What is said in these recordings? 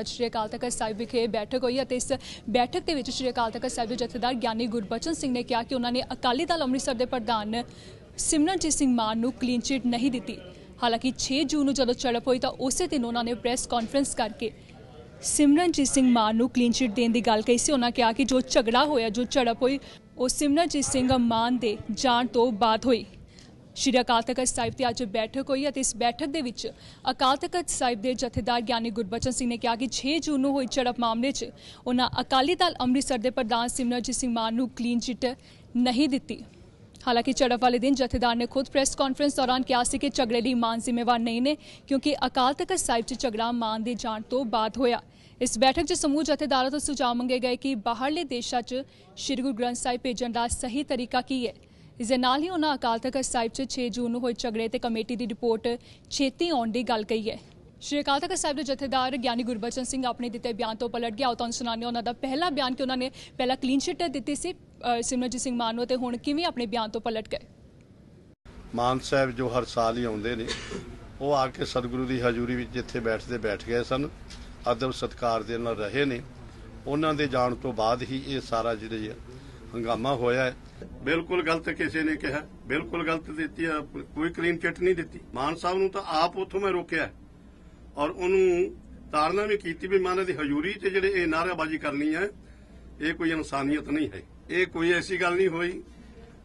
ਅੱਜ ਸ਼੍ਰੀ ਅਕਾਲ ਤਖਤ ਸਾਹਿਬ ਵਿਖੇ ਬੈਠਕ ਹੋਈ ਅਤੇ ਇਸ ਬੈਠਕ ਦੇ ਵਿੱਚ ਸ਼੍ਰੀ ਅਕਾਲ ਤਖਤ ਸਾਹਿਬ ਦੇ ਜਥੇਦਾਰ ਗਿਆਨੀ ਗੁਰਬਚਨ ਸਿੰਘ ਨੇ ਕਿਹਾ ਕਿ ਉਹਨਾਂ ਨੇ ਅਕਾਲੀ ਦਲ ਅੰਮ੍ਰਿਤਸਰ ਦੇ ਪ੍ਰਧਾਨ ਸਿਮਰਨਜੀਤ ਸਿੰਘ ਮਾਨ ਨੂੰ ਕਲੀਨ ਚਿਟ ਨਹੀਂ ਦਿੱਤੀ। ਹਾਲਾਂਕਿ 6 ਜੂਨ ਨੂੰ ਜਦੋਂ ਝੜਪ ਹੋਈ ਤਾਂ ਉਸੇ ਦਿਨ ਉਹਨਾਂ ਨੇ ਪ੍ਰੈਸ ਕਾਨਫਰੰਸ ਕਰਕੇ ਸਿਮਰਨਜੀਤ ਸਿੰਘ ਮਾਨ ਨੂੰ ਕਲੀਨ ਚਿਟ ਦੇਣ ਦੀ ਗੱਲ ਕਹੀ ਸੀ। ਉਹਨਾਂ ਕਿਹਾ ਕਿ ਜੋ ਝਗੜਾ ਹੋਇਆ, ਜੋ ਝੜਪ ਹੋਈ, ਉਹ ਸਿਮਰਨਜੀਤ ਸਿੰਘ ਮਾਨ ਦੇ ਜਾਣ ਤੋਂ ਬਾਅਦ ਹੋਈ। ਸ਼੍ਰੀ ਅਕਾਲ ਤਖਤ ਸਾਹਿਬ ਤੇ ਅੱਜ ਬੈਠਕ ਹੋਈ ਅਤੇ ਇਸ ਬੈਠਕ ਦੇ ਵਿੱਚ ਅਕਾਲ ਤਖਤ ਸਾਹਿਬ ਦੇ ਜਥੇਦਾਰ ਗਿਆਨੀ ਗੁਰਬਚਨ ਸਿੰਘ ਨੇ ਕਿਹਾ ਕਿ 6 ਜੂਨ ਨੂੰ ਹੋਈ ਝੜਪ ਮਾਮਲੇ 'ਚ ਉਹਨਾਂ ਅਕਾਲੀ ਦਲ ਅੰਮ੍ਰਿਤਸਰ ਦੇ ਪ੍ਰਧਾਨ ਸਿਮਰਨਜੀਤ ਸਿੰਘ ਮਾਨ ਨੂੰ ਕਲੀਨ ਚਿੱਟ ਨਹੀਂ ਦਿੱਤੀ। ਹਾਲਾਂਕਿ ਝੜਪ ਵਾਲੇ ਦਿਨ ਜਥੇਦਾਰ ਨੇ ਖੁਦ ਪ੍ਰੈਸ ਕਾਨਫਰੰਸ ਦੌਰਾਨ ਕਿਹਾ ਸੀ ਕਿ ਝਗੜੇ ਲਈ ਮਾਨ ਜ਼ਿੰਮੇਵਾਰ ਨਹੀਂ ਨੇ ਕਿਉਂਕਿ ਅਕਾਲ ਤਖਤ ਸਾਹਿਬ 'ਚ ਝਗੜਾ ਮਾਨ ਦੇ ਜਾਣ ਤੋਂ ਬਾਅਦ ਹੋਇਆ। ਇਸ ਬੈਠਕ 'ਚ ਸਮੂਹ ਜਥੇਦਾਰਾਂ ਤੋਂ ਸੁਝਾਅ ਮੰਗੇ ਗਏ ਕਿ ਬਾਹਰਲੇ ਦੇਸ਼ਾਂ 'ਚ ਸ਼੍ਰੀ ਗੁਰੂ ਗ੍ਰੰਥ ਸਾਹਿਬ ਭੇਜਣ ਦਾ ਸਹੀ ਤਰੀਕਾ ਕੀ ਹੈ? ਇਸ ਦੇ ਨਾਲ ਹੀ ਉਹਨਾਂ ਅਕਾਲ ਤਖਤ ਸਾਹਿਬ 'ਚ 6 ਜੂਨ ਨੂੰ ਹੋਏ ਝਗੜੇ ਤੇ ਕਮੇਟੀ ਦੀ ਰਿਪੋਰਟ ਛੇਤੀ ਆਉਣ ਦੀ ਗੱਲ ਕਹੀ ਹੈ। ਸ਼੍ਰੀ ਅਕਾਲ ਤਖਤ ਸਾਹਿਬ ਦੇ ਜਥੇਦਾਰ ਗਿਆਨੀ ਗੁਰਬਚਨ ਸਿੰਘ ਆਪਣੇ ਦਿੱਤੇ ਬਿਆਨ ਤੋਂ ਪਲਟ ਗਿਆ। ਉਹ ਤੁਹਾਨੂੰ ਸੁਣਾਉਂਦੇ ਉਹਨਾਂ ਦਾ ਪਹਿਲਾ ਬਿਆਨ ਕਿ ਉਹਨਾਂ ਨੇ ਪਹਿਲਾਂ ਕਲੀਨ ਚਿੱਟ ਦਿੱਤੀ ਸੀ ਸਿਮਰਜੀਤ ਸਿੰਘ ਮਾਨੋ ਨੂੰ ਤੇ ਹੁਣ ਕਿਵੇਂ ਆਪਣੇ ਬਿਆਨ ਤੋਂ ਪਲਟ ਗਏ? ਮਾਨ ਸਾਹਿਬ ਜੋ ਹਰ ਸਾਲ ਹੀ ਆਉਂਦੇ ਨੇ, ਉਹ ਆ ਕੇ ਸਤਿਗੁਰੂ ਦੀ ਹਜ਼ੂਰੀ ਵਿੱਚ ਜਿੱਥੇ ਬੈਠਦੇ ਬੈਠ ਗਏ ਸਨ ਅਦਬ ਸਤਕਾਰ ਦੇ ਨਾਲ ਰਹੇ ਨੇ। ਉਹਨਾਂ ਦੇ ਜਾਣ ਤੋਂ ਬਾਅਦ ਹੀ ਇਹ ਸਾਰਾ ਜਿਹੜੇ ਹੰਗਾਮਾ ਹੋਇਆ ਹੈ ਬਿਲਕੁਲ ਗਲਤ ਕਿਸੇ ਨੇ ਕਿਹਾ, ਬਿਲਕੁਲ ਗਲਤ ਦਿੱਤੀ ਆ, ਕੋਈ ਕਲੀਨ ਚਿੱਟ ਨਹੀਂ ਦਿੱਤੀ। ਮਾਨ ਸਾਹਿਬ ਨੂੰ ਤਾਂ ਆਪ ਉੱਥੋਂ ਮੈਂ ਰੋਕਿਆ ਔਰ ਉਹਨੂੰ ਤਾੜਨਾ ਵੀ ਕੀਤੀ ਵੀ ਮਾਨ ਦੀ ਹਜ਼ੂਰੀ ਤੇ ਜਿਹੜੇ ਇਹ ਨਾਅਰੇਬਾਜ਼ੀ ਕਰਨੀ ਹੈ, ਇਹ ਕੋਈ ਇਨਸਾਨੀਅਤ ਨਹੀਂ ਹੈ। ਇਹ ਕੋਈ ਐਸੀ ਗੱਲ ਨਹੀਂ ਹੋਈ।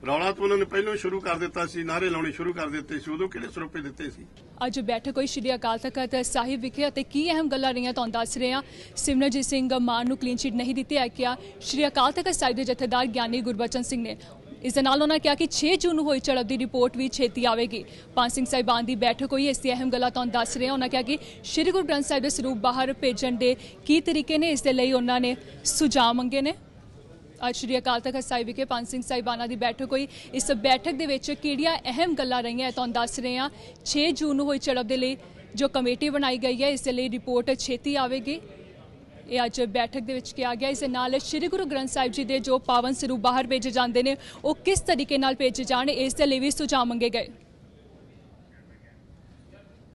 ਰੌਲਾ ਤਾਂ ਉਹਨਾਂ ਨੇ ਪਹਿਲਾਂ ਸ਼ੁਰੂ ਕਰ ਦਿੱਤਾ ਸੀ, ਨਾਅਰੇ ਲਾਉਣੇ ਸ਼ੁਰੂ ਕਰ ਦਿੱਤੇ ਸੀ, ਉਦੋਂ ਕਿਹੜੇ ਸਰੋਪੇ ਦਿੱਤੇ ਸੀ? ਅੱਜ ਬੈਠਕ ਹੋਈ ਸ਼੍ਰੀ ਅਕਾਲ ਤਖਤ ਸਾਹਿਬ ਵਿਖੇ ਅਤੇ ਕੀ ਅਹਿਮ ਗੱਲਾਂ ਰਹੀਆਂ ਤੁਹਾਨੂੰ ਦੱਸ ਰਹੇ ਹਾਂ। ਸਿਮਰਨਜੀਤ ਸਿੰਘ ਮਾਨ ਨੂੰ ਕਲੀਨ ਚਿਟ ਨਹੀਂ ਦਿੱਤੀ ਹੈ ਕਿਹਾ ਸ਼੍ਰੀ ਅਕਾਲ ਤਖਤ ਸਾਹਿਬ ਦੇ ਜਥੇਦਾਰ ਗਿਆਨੀ ਗੁਰਬਚਨ ਸਿੰਘ ਨੇ। ਇਸ ਦੇ ਨਾਲ ਉਹਨਾਂ ਕਿਹਾ ਕਿ 6 ਜੂਨ ਨੂੰ ਹੋਈ ਝੜਪ ਦੀ ਰਿਪੋਰਟ ਵੀ ਛੇਤੀ ਆਵੇਗੀ। ਪੰਜ ਸਿੰਘ ਸਾਹਿਬਾਨ ਦੀ ਬੈਠਕ ਹੋਈ, ਇਸ ਦੀ ਅਹਿਮ ਗੱਲਾਂ ਤੁਹਾਨੂੰ ਦੱਸ ਰਹੇ ਹਾਂ। ਉਹਨਾਂ ਕਿਹਾ ਕਿ ਸ਼੍ਰੀ ਗੁਰੂ ਗ੍ਰੰਥ ਸਾਹਿਬ ਦੇ ਸਰੂਪ ਬਾਹਰ ਭੇਜਣ ਦੇ ਕੀ ਤਰੀਕੇ ਨੇ? ਇਸ ਦੇ ਲਈ ਉਹਨਾਂ ਨੇ ਸੁਝਾਅ ਮੰਗੇ ਨੇ। ਅੱਜ ਸ਼੍ਰੀ ਅਕਾਲ ਤਖਤ ਸਾਹਿਬ ਵਿਖੇ ਪੰਜ ਸਿੰਘ ਸਾਹਿਬਾਨਾਂ ਦੀ ਬੈਠਕ ਹੋਈ। ਇਸ ਬੈਠਕ ਦੇ ਵਿੱਚ ਕਿਹੜੀਆਂ ਅਹਿਮ ਗੱਲਾਂ ਰਹੀਆਂ ਇਹ ਤੁਹਾਨੂੰ ਦੱਸ ਰਹੇ ਹਾਂ। 6 ਜੂਨ ਨੂੰ ਹੋਈ ਝੜਪ ਦੇ ਲਈ ਜੋ ਕਮੇਟੀ ਬਣਾਈ ਗਈ ਹੈ, ਇਸ ਦੇ ਲਈ ਰਿਪੋਰਟ ਛੇਤੀ ਆਵੇਗੀ। ਇਹ ਅੱਜ ਬੈਠਕ ਦੇ ਵਿੱਚ ਕਿਹਾ ਗਿਆ। ਇਸ ਦੇ ਨਾਲ ਸ਼੍ਰੀ ਗੁਰੂ ਗ੍ਰੰਥ ਸਾਹਿਬ ਜੀ ਦੇ ਜੋ ਪਾਵਨ ਸਰੂਪ ਬਾਹਰ ਭੇਜੇ ਜਾਂਦੇ ਨੇ, ਉਹ ਕਿਸ ਤਰੀਕੇ ਨਾਲ ਭੇਜੇ ਜਾਣ, ਇਸ ਦੇ ਲਈ ਵੀ ਸੁਝਾਅ ਮੰਗੇ ਗਏ।